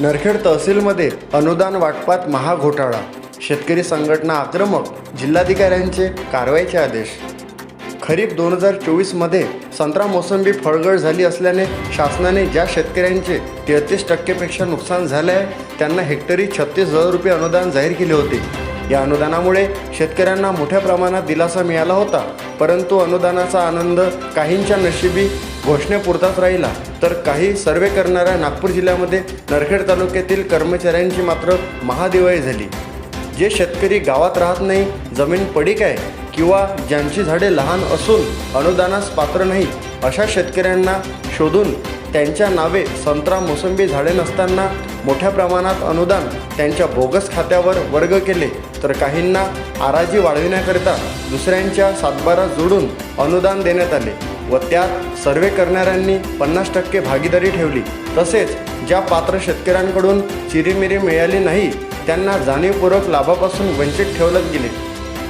नरखेड तहसीलमध्ये अनुदान वाटपात महाघोटाळा. शेतकरी संघटना आक्रमक जिल्हाधिकाऱ्यांचे कारवाईचे आदेश. खरीप दोन हजार चोवीसमध्ये संत्रा मोसंबी फळगळ झाली असल्याने शासनाने ज्या शेतकऱ्यांचे तेहतीस टक्केपेक्षा नुकसान झाले आहे त्यांना हेक्टरी छत्तीस हजार रुपये अनुदान जाहीर केले होते. या अनुदानामुळे शेतकऱ्यांना मोठ्या प्रमाणात दिलासा मिळाला होता परंतु अनुदानाचा आनंद काहींच्या नशिबी घोषणेपुरताच राहिला. तर काही सर्वे करणाऱ्या नागपूर जिल्ह्यामध्ये नरखेड तालुक्यातील कर्मचाऱ्यांची मात्र महादिवाळी झाली. जे शेतकरी गावात राहत नाही जमीन पडीक आहे किंवा ज्यांची झाडे लहान असून अनुदानास पात्र नाही अशा शेतकऱ्यांना शोधून त्यांच्या नावे संत्रा मोसंबी झाडे नसताना मोठ्या प्रमाणात अनुदान त्यांच्या बोगस खात्यावर वर्ग केले. तर काहींना आराजी वाढविण्याकरिता दुसऱ्यांच्या सातबारा जोडून अनुदान देण्यात आले व त्यात सर्वे करणाऱ्यांनी पन्नास टक्के भागीदारी ठेवली. तसेच ज्या पात्र शेतकऱ्यांकडून चिरीमिरी मिळाली नाही त्यांना जाणीवपूर्वक लाभापासून वंचित ठेवलं गेले.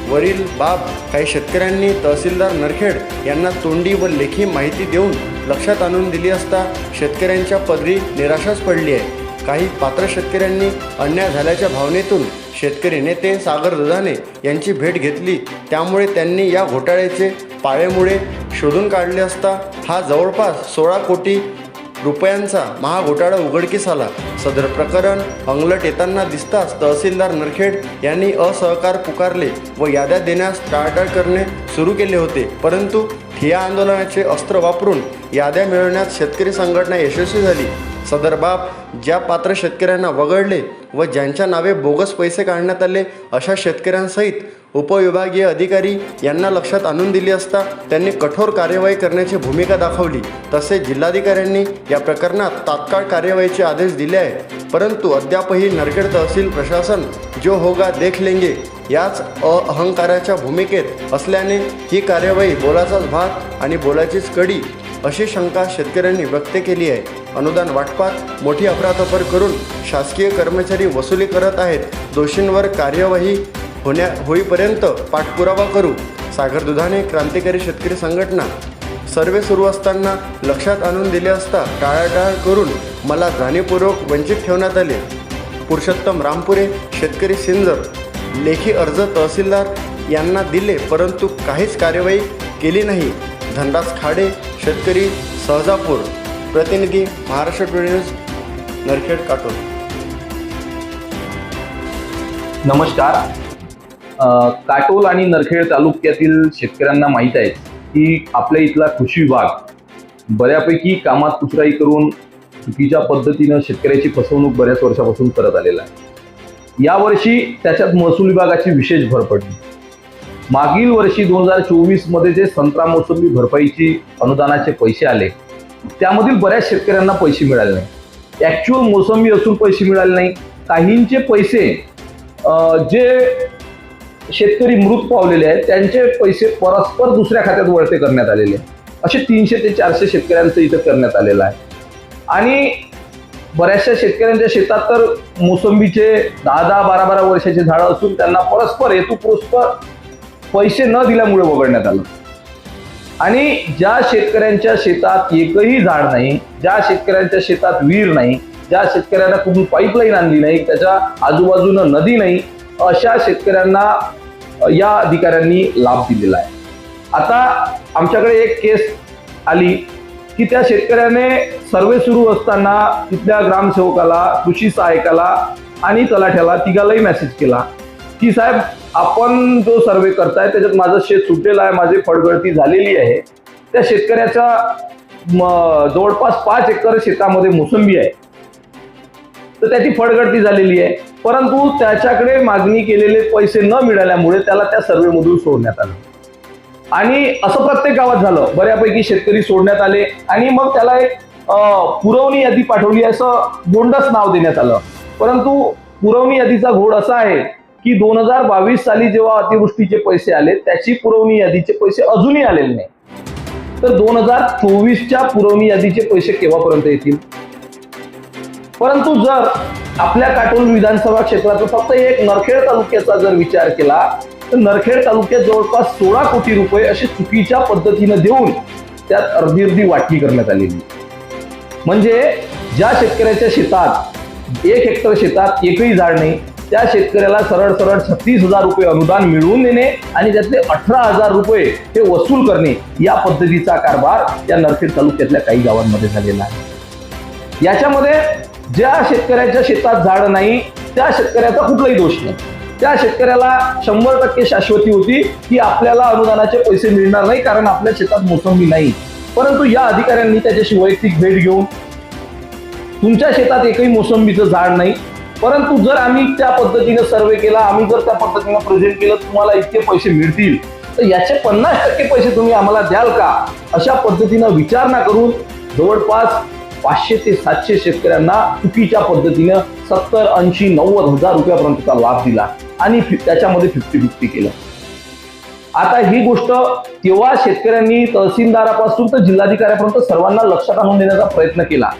वरील बाब काही शेतकऱ्यांनी तहसीलदार नरखेड यांना तोंडी व लेखी माहिती देऊन लक्षात आणून दिली असता शेतकऱ्यांच्या पदरी निराशाच पडली आहे. काही पात्र शेतकऱ्यांनी अन्याय झाल्याच्या भावनेतून शेतकरी नेते सागर दुधाने यांची भेट घेतली. त्यामुळे त्यांनी या घोटाळ्याचे पाळेमुळे शोधून काढले असता हा जवळपास सोळा कोटी रुपयांचा महाघोटाळा उघडकीस आला. सदर प्रकरण अंगलट येताना दिसताच तहसीलदार नरखेड यांनी असहकार पुकारले व याद्या देण्यास टाळटाळ करणे सुरू केले होते. परंतु ठिया आंदोलनाचे अस्त्र वापरून याद्या मिळवण्यात शेतकरी संघटना यशस्वी झाली. सदर बाब ज्या पात्र शेतकऱ्यांना वगळले व ज्यांच्या नावे बोगस पैसे काढण्यात आले अशा शेतकऱ्यांसहित उपविभागीय अधिकारी यांना लक्षात आणून दिली असता त्यांनी कठोर कार्यवाही करण्याची भूमिका दाखवली. तसेच जिल्हाधिकाऱ्यांनी या प्रकरणात तात्काळ कार्यवाहीचे आदेश दिले आहे परंतु अद्यापही नरखेड तहसील प्रशासन जो होगा देख लेंगे याच अहंकाराच्या भूमिकेत असल्याने ही कार्यवाही बोलाचाच भात आणि बोलाचीच कडी अशी शंका शेतकऱ्यांनी व्यक्त केली आहे. अनुदान वाटपात मोठी अफरातफर करून शासकीय कर्मचारी वसुली करत आहेत. दोषींवर कार्यवाही होण्या होईपर्यंत पाठपुरावा करू. सागर दुधाने क्रांतिकारी शेतकरी संघटना. सर्वे सुरू असताना लक्षात आणून दिले असता टाळाटाळ करून मला जाणीवपूर्वक वंचित ठेवण्यात आले. पुरुषोत्तम रामपुरे शेतकरी सिंजर लेखी अर्ज तहसीलदार यांना दिले परंतु काहीच कार्यवाही केली नाही. धनराज खाडे शेतकरी सहजापूर प्रतिनिधी महाराष्ट्र टुडे न्यूज नरखेड काटोल. नमस्कार. काटोल आणि नरखेड तालुक्यातील शेतकऱ्यांना माहीत आहे की आपल्या इथला कृषी विभाग बऱ्यापैकी कामात कुचराई करून चुकीच्या पद्धतीनं शेतकऱ्याची फसवणूक बऱ्याच वर्षापासून करत आलेला आहे. यावर्षी त्याच्यात महसूल विभागाची विशेष भर पडली. मागील वर्षी दोन हजार चोवीसमध्ये जे संत्रा मोसंबी भरपाईची अनुदानाचे पैसे आले त्यामधील बऱ्याच शेतकऱ्यांना पैसे मिळाले नाही. ऍक्च्युअल मोसंबी असून पैसे मिळाले नाही. काहींचे पैसे जे शेतकरी मृत पावलेले आहेत त्यांचे पैसे परस्पर दुसऱ्या खात्यात वळते करण्यात आलेले असे तीनशे ते चारशे शेतकऱ्यांचं इथं करण्यात आलेलं आहे. आणि बऱ्याचशा शेतकऱ्यांच्या शेतात तर मोसंबीचे दहा दहा बारा बारा वर्षाचे झाडं असून त्यांना परस्पर हेतुपुरस्पर पैसे न दिल्यामुळे वगळण्यात आलं. आणि ज्या शेतकऱ्यांच्या शेतात एकही झाड नाही ज्या शेतकऱ्यांच्या शेतात विहीर नाही ज्या शेतकऱ्यांना कुठून पाईपलाईन आणली नाही त्याच्या आजूबाजूनं नदी नाही अशा शेतकऱ्यांना या अधिकाऱ्यांनी लाभ दिलेला आहे. आता आमच्याकडे एक केस आली की त्या शेतकऱ्याने सर्वे सुरू असताना तिथल्या ग्रामसेवकाला कृषी सहायकाला आणि तलाठ्याला तिघालाही मेसेज केला की साहेब आपण जो सर्वे करताय त्याच्यात माझं शेत सुटलेलं आहे माझी फळगळती झालेली आहे. त्या शेतकऱ्याच्या जवळपास पाच एकर शेतामध्ये मोसंबी आहे. तर त्याची फळगळती झालेली आहे. परंतु त्याच्याकडे मागणी केलेले पैसे न मिळाल्यामुळे त्याला त्या सर्वेमधून सोडण्यात आलं. आणि असं प्रत्येक गावात झालं. बऱ्यापैकी शेतकरी सोडण्यात आले आणि मग त्याला एक पुरवणी यादी पाठवली. असं गोंडस नाव देण्यात आलं. परंतु पुरवणी यादीचा घोड असा आहे की दोन हजार बावीस साली जेव्हा अतिवृष्टीचे पैसे आले त्याची पुरवणी यादीचे पैसे अजूनही आलेले नाही. तर दोन हजार चोवीसच्या पुरवणी यादीचे पैसे केव्हापर्यंत येतील? परंतु जर आपल्या काटोल विधानसभा क्षेत्राचा फक्त एक नरखेड तालुक्याचा जर विचार केला तर नरखेड तालुक्यात जवळपास सोळा कोटी रुपये अशी चुकीच्या पद्धतीनं देऊन त्यात अर्धी अर्धी वाटणी करण्यात आलेली. म्हणजे ज्या शेतकऱ्याच्या शेतात एक हेक्टर शेतात एकही झाड नाही त्या शेतकऱ्याला सरळ सरळ छत्तीस हजार रुपये अनुदान मिळवून देणे आणि त्यातले अठरा हजार रुपये हे वसूल करणे या पद्धतीचा कारभार या नरखेड तालुक्यातल्या काही गावांमध्ये झालेला आहे. याच्यामध्ये ज्या शेतकऱ्याच्या शेतात झाड नाही त्या शेतकऱ्याचा कुठलाही दोष नाही. त्या शेतकऱ्याला शंभर टक्के शाश्वती होती की आपल्याला अनुदानाचे पैसे मिळणार नाही कारण आपल्या शेतात मोसंबी नाही. परंतु या अधिकाऱ्यांनी त्याच्याशी वैयक्तिक भेट घेऊन तुमच्या शेतात एकही मोसंबीचं झाड नाही परंतु जर आम्ही त्या पद्धतीने सर्वे केला आम्ही जर त्या पद्धतीने प्रेझेंट केलं तुम्हाला इतके पैसे मिळतील. तर याचे पन्नास टक्के पैसे तुम्ही आम्हाला द्याल का? अशा पद्धतीनं विचारणा करून जवळपास पाचशे ते सातशे शेतकऱ्यांना चुकीच्या पद्धतीनं सत्तर ऐंशी नव्वद हजार रुपयापर्यंतचा लाभ दिला आणि त्याच्यामध्ये फिफ्टी फिफ्टी केलं. आता ही गोष्ट तेव्हा शेतकऱ्यांनी तहसीलदारापासून तर जिल्हाधिकाऱ्यापर्यंत सर्वांना लक्षात आणून देण्याचा प्रयत्न केला.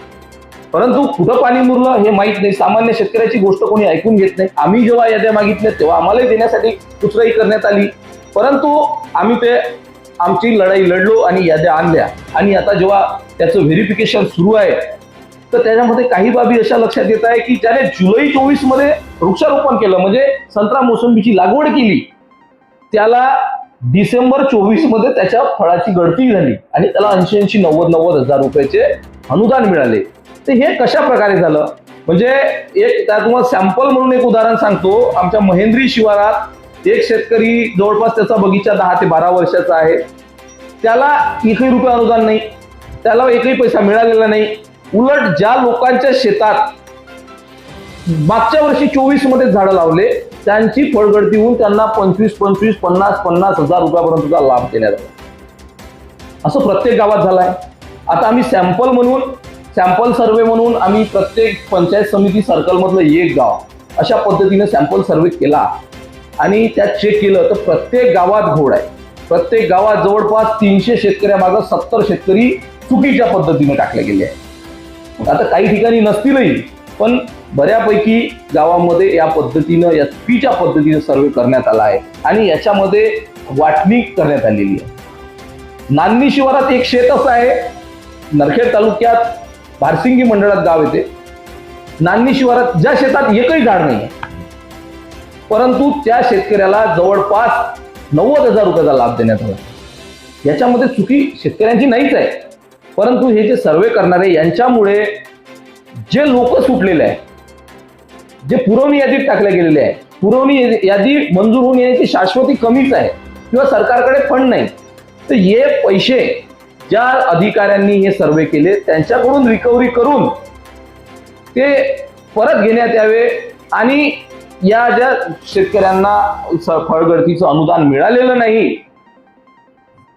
परंतु कुठं पाणी मुरलं हे माहीत नाही. सामान्य शेतकऱ्याची गोष्ट कोणी ऐकून घेत नाही. आम्ही जेव्हा याद्या मागितल्या तेव्हा आम्हालाही देण्यासाठी कुचराई करण्यात आली. परंतु आम्ही ते आमची लढाई लढलो आणि याद्या आणल्या. आणि आता जेव्हा त्याचं व्हेरिफिकेशन सुरू आहे तर त्याच्यामध्ये काही बाबी अशा लक्षात येत आहे की ज्याने जुलै चोवीसमध्ये वृक्षारोपण केलं म्हणजे संत्रा मोसंबीची लागवड केली त्याला डिसेंबर चोवीसमध्ये त्याच्या फळाची गळती झाली आणि त्याला ऐंशी ऐंशी नव्वद नव्वद हजार रुपयाचे अनुदान मिळाले. तर हे कशा प्रकारे झालं? म्हणजे एक त्या तुम्हाला सॅम्पल म्हणून एक उदाहरण सांगतो. आमच्या महेंद्री शिवारात एक शेतकरी जवळपास त्याचा बगीचा दहा ते बारा वर्षाचा आहे. त्याला एकही रुपये अनुदान नाही. त्याला एकही पैसा मिळालेला नाही. उलट ज्या लोकांच्या शेतात मागच्या वर्षी चोवीसमध्ये झाडं लावले त्यांची फळगळती होऊन त्यांना पंचवीस पंचवीस पन्नास पन्नास हजार रुपयापर्यंतचा लाभ देण्यात आला. असं प्रत्येक गावात झालाय. आता आम्ही सॅम्पल म्हणून सॅम्पल सर्वे म्हणून आम्ही प्रत्येक पंचायत समिती सर्कलमधलं एक गाव. अशा पद्धतीने सॅम्पल सर्वे केला. आणि त्यात चेक केलं तर प्रत्येक गावात घोड आहे. प्रत्येक गावात जवळपास तीनशे शेतकऱ्यामागं सत्तर शेतकरी चुकीच्या पद्धतीने टाकले गेले आहे आता काही ठिकाणी नसतीलही पण बऱ्यापैकी गावामध्ये या पद्धतीनं या चुकीच्या पद्धतीने सर्वे करण्यात आला आहे. आणि याच्यामध्ये वाटणी करण्यात आलेली आहे. नान्नी शिवारात एक शेत असं आहे. नरखेड तालुक्यात भारसिंगी मंडळात गाव येते. नांदणी शिवारात ज्या शेतात एकही झाड नाही परंतु त्या शेतकऱ्याला जवळपास नव्वद हजार रुपयाचा लाभ देण्यात आला. याच्यामध्ये चुकी शेतकऱ्यांची नाहीच आहे. परंतु हे जे सर्वे करणारे यांच्यामुळे जे लोक सुटलेले आहे जे पुरवणी यादीत टाकले गेलेले आहे पुरवणी यादी- यादी मंजूर होऊन येण्याची शाश्वती कमीच आहे किंवा सरकारकडे फंड नाही तर हे पैसे ज्या अधिकाऱ्यांनी हे सर्वे केले त्यांच्याकडून रिकव्हरी करून ते परत घेण्यात यावे आणि या ज्या शेतकऱ्यांना फळगळतीचं अनुदान मिळालेलं नाही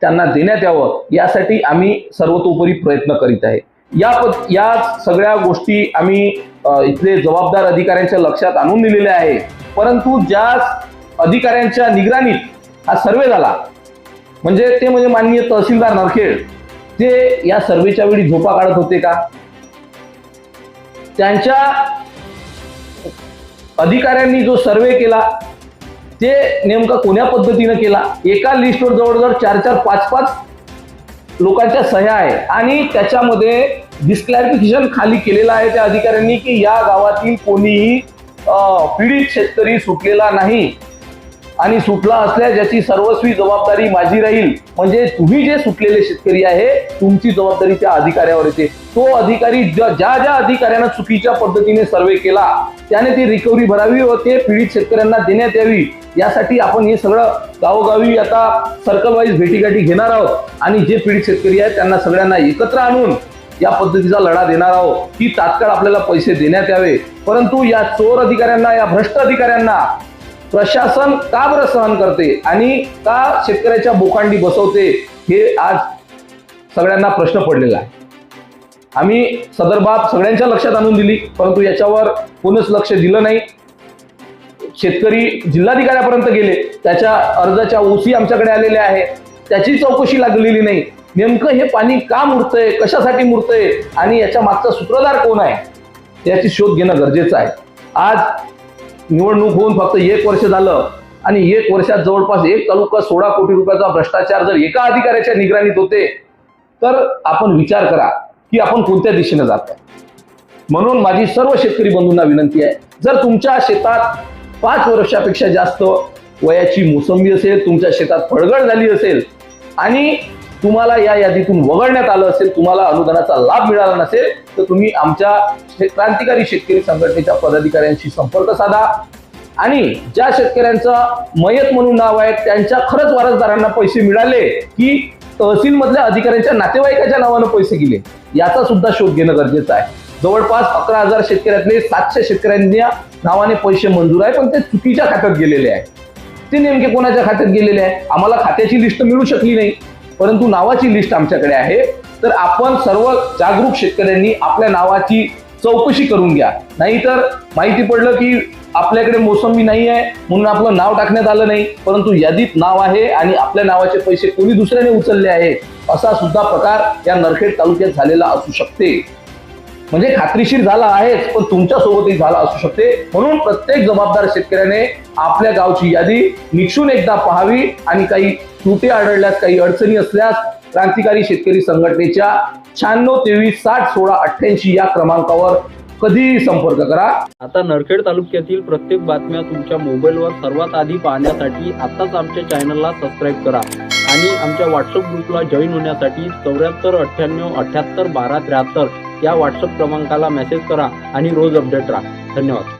त्यांना देण्यात यावं यासाठी आम्ही सर्वतोपरी प्रयत्न करीत आहे. या पद- या सगळ्या गोष्टी आम्ही इथले जबाबदार अधिकाऱ्यांच्या लक्षात आणून दिलेल्या आहे परंतु ज्या अधिकाऱ्यांच्या निगराणीत हा सर्वे झाला म्हणजे ते म्हणजे माननीय तहसीलदार नरखेड ते या सर्वेच्या वेळी झोपा काढत होते का? त्यांच्या अधिकाऱ्यांनी जो सर्वे केला ते नेमका कोण्या पद्धतीनं केला? एका लिस्टवर जवळजवळ चार चार पाच पाच लोकांच्या सह्या आहे आणि त्याच्यामध्ये डिस्क्लॅरिफिकेशन खाली केलेलं आहे त्या अधिकाऱ्यांनी की या गावातील कोणीही अं, पीडित शेतकरी सुटलेला नाही. आणि सुटला असल्या ज्याची सर्वस्वी जबाबदारी माझी राहील. म्हणजे तुम्ही जे सुटलेले शेतकरी आहे तुमची जबाबदारी त्या अधिकाऱ्यावर येते. तो अधिकारी ज्या ज्या ज्या अधिकाऱ्यानं चुकीच्या पद्धतीने सर्वे केला त्याने ती रिकव्हरी भरावी व ते पीडित शेतकऱ्यांना देण्यात यावी. यासाठी आपण हे सगळं गावोगावी आता सर्कल वाईज भेटीगाठी घेणार आहोत. आणि जे पीडित शेतकरी आहेत त्यांना सगळ्यांना एकत्र आणून या पद्धतीचा लढा देणार आहोत. की तात्काळ आपल्याला पैसे देण्यात यावे. परंतु या चोर अधिकाऱ्यांना या भ्रष्ट अधिकाऱ्यांना प्रशासन का बरं सहन करते आणि का शेतकऱ्याच्या बोकांडी बसवते हे आज सगळ्यांना प्रश्न पडलेला आहे. आम्ही सदर बाब सगळ्यांच्या लक्षात आणून दिली परंतु याच्यावर कोणच लक्ष दिलं नाही. शेतकरी जिल्हाधिकाऱ्यापर्यंत गेले त्याच्या अर्जाच्या ओसी आमच्याकडे आलेल्या आहे त्याची चौकशी लागलेली नाही. नेमकं हे पाणी का मुरतंय कशासाठी मुरतंय आणि याच्या मागचा सूत्रधार कोण आहे याची शोध घेणं गरजेचं आहे. आज निवडणूक होऊन फक्त एक वर्ष झालं आणि एक वर्षात जवळपास एक तालुका सोळा कोटी रुपयाचा भ्रष्टाचार जर एका अधिकाऱ्याच्या निगराणीत होते तर आपण विचार करा की आपण कोणत्या दिशेने जात आहे म्हणून माझी सर्व शेतकरी बंधूंना विनंती आहे जर तुमच्या शेतात पाच वर्षापेक्षा जास्त वयाची मोसंबी असेल तुमच्या शेतात फळगळ झाली असेल आणि तुम्हाला या यादीतून वगळण्यात आलं असेल तुम्हाला अनुदानाचा लाभ मिळाला नसेल तर तुम्ही आमच्या क्रांतिकारी शेतकरी संघटनेच्या पदाधिकाऱ्यांशी संपर्क साधा. आणि ज्या शेतकऱ्यांचं मयत म्हणून नाव आहे त्यांच्या खरंच वारसदारांना पैसे मिळाले की तहसील मधल्या अधिकाऱ्यांच्या नातेवाईकाच्या नावानं पैसे गेले याचा सुद्धा शोध घेणं गरजेचं आहे. जवळपास अकरा हजार शेतकऱ्यातले सातशे शेतकऱ्यांच्या नावाने पैसे मंजूर आहे पण ते चुकीच्या खात्यात गेलेले आहे. ते नेमके कोणाच्या खात्यात गेलेले आहे? आम्हाला खात्याची लिस्ट मिळू शकली नाही. परंतु नावाची लिस्ट आमच्याकडे आहे. तर आपण सर्व जागरूक शेतकऱ्यांनी आपल्या नावाची चौकशी करून घ्या. नाहीतर माहिती पडलं की आपल्याकडे मोसंबी नाही आहे म्हणून आपलं नाव टाकण्यात आलं नाही. परंतु यादीत नाव आहे आणि आपल्या नावाचे पैसे कोणी दुसऱ्याने उचलले आहेत असा सुद्धा प्रकार या नरखेड तालुक्यात झालेला असू शकते. म्हणजे खात्रीशीर झाला आहेच पण तुमच्या सोबतही झाला असू शकते. म्हणून प्रत्येक जबाबदार शेतकऱ्याने आपल्या गावची यादी निक्षून एकदा पाहावी आणि काही त्रुटी आढळल्यास काही अडचणी असल्यास क्रांतिकारी शेतकरी संघटनेच्या शहाण्णव तेवीस साठ सोळा अठ्ठ्याऐंशी या क्रमांकावर कधीही संपर्क करा. आता नरखेड तालुक्यातील प्रत्येक बातम्या तुमच्या मोबाईलवर सर्वात आधी पाहण्यासाठी आताच आमच्या चॅनलला सबस्क्राईब करा. आणि आमच्या व्हॉट्सअप ग्रुपला जॉईन होण्यासाठी चौऱ्याहत्तर अठ्ठ्याण्णव अठ्ठ्याहत्तर बारा त्र्याहत्तर या व्हॉट्सअप क्रमांकाला मेसेज करा आणि रोज अपडेट राहा. धन्यवाद.